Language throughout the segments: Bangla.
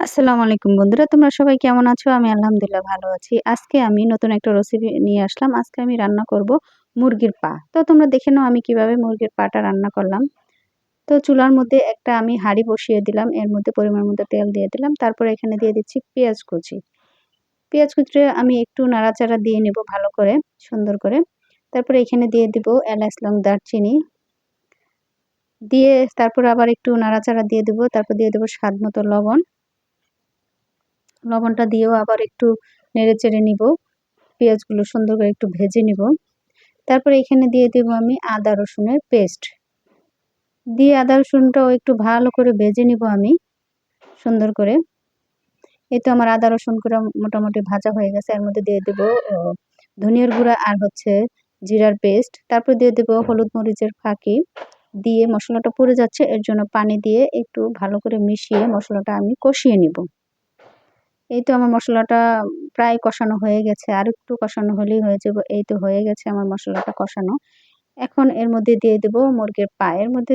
আসসালামু আলাইকুম বন্ধুরা, তোমরা সবাই কেমন আছো? আমি আলহামদুলিল্লাহ ভালো আছি। আজকে আমি নতুন একটা রেসিপি নিয়ে আসলাম। আজকে আমি রান্না করব মুরগির পা। তো তোমরা দেখে নাও আমি কীভাবে মুরগির পাটা রান্না করলাম। তো চুলার মধ্যে একটা আমি হাঁড়ি বসিয়ে দিলাম। এর মধ্যে পরিমাণ মতো তেল দিয়ে দিলাম। তারপরে এখানে দিয়ে দিচ্ছি পেঁয়াজ কুচি। পেঁয়াজ কুচিটা আমি একটু নাড়াচাড়া দিয়ে নেব ভালো করে, সুন্দর করে। তারপরে এখানে দিয়ে দিব এলাচ, লং, দারচিনি। দিয়ে তারপর আবার একটু নাড়াচাড়া দিয়ে দেবো। তারপর দিয়ে দেবো স্বাদ মতো লবণ। লবণটা দিয়েও আবার একটু নেড়ে চেড়ে নিব। পেঁয়াজগুলো সুন্দর করে একটু ভেজে নিব। তারপরে এখানে দিয়ে দেব আমি আদা রসুনের পেস্ট। দিয়ে আদা রসুনটাও একটু ভালো করে ভেজে নিব আমি সুন্দর করে। এই তো আমার আদা রসুন করে মোটামুটি ভাজা হয়ে গেছে। এর মধ্যে দিয়ে দেবো ধনিয়ার গুঁড়া আর হচ্ছে জিরার পেস্ট। তারপর দিয়ে দেবো হলুদ মরিচের ফাঁকি। দিয়ে মশলাটা পুড়ে যাচ্ছে, এর জন্য পানি দিয়ে একটু ভালো করে মিশিয়ে মশলাটা আমি কষিয়ে নিব। এই তো আমার মশলাটা প্রায় কষানো হয়ে গেছে। আর একটু কষানো হলেই হয়ে যাবে। এই তো হয়ে গেছে আমার মশলাটা কষানো। এখন এর মধ্যে দিয়ে দেব মুরগির পা। এর মধ্যে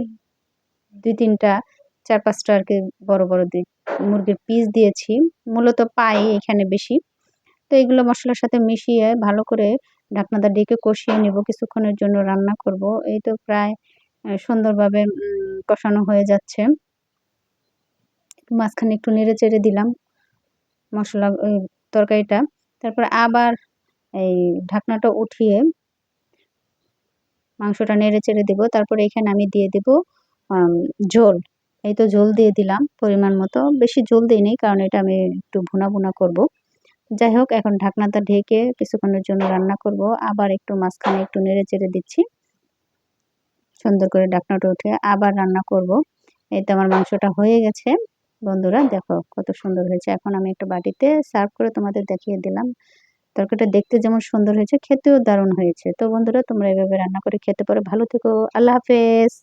দুই তিনটা, চার পাঁচটা আর কি বড় বড় দুই মুরগির পিস দিয়েছি। মূলত পাই এখানে বেশি। তো এগুলো মশলার সাথে মিশিয়ে ভালো করে ঢাকনাটা ডেকে কষিয়ে নেব। কিছুক্ষণের জন্য রান্না করব। এই তো প্রায় সুন্দরভাবে কষানো হয়ে যাচ্ছে। মাঝখানে একটু নেড়ে চেড়ে দিলাম। মশলা তরকারিটা। তারপর আবার এই ঢাকনাটা উঠিয়ে মাংসটা নেড়ে চেড়ে দেবো। তারপরে এখানে আমি দিয়ে দেব ঝোল। এই তো ঝোল দিয়ে দিলাম পরিমাণ মতো। বেশি ঝোল দিই নেই কারণ এটা আমি একটু ভুনা ভুনা করব। যাই হোক, এখন ঢাকনাটা ঢেকে কিছুক্ষণের জন্য রান্না করব। আবার একটু মাঝখানে একটু নেড়ে চেড়ে দিচ্ছি। সুন্দর করে ঢাকনাটা উঠে আবার রান্না করব। এই তো আমার মাংসটা হয়ে গেছে। বন্ধুরা, দেখো কত সুন্দর হয়েছে। এখন আমি একটা বাটিতে সার্ভ করে তোমাদের দেখিয়ে দিলাম। তরকারিটা দেখতে যেমন সুন্দর হয়েছে, খেতেও দারুণ হয়েছে। তো বন্ধুরা, তোমরা এভাবে রান্না করে খেতে পারো। ভালো থেকো, আল্লাহ হাফেজ।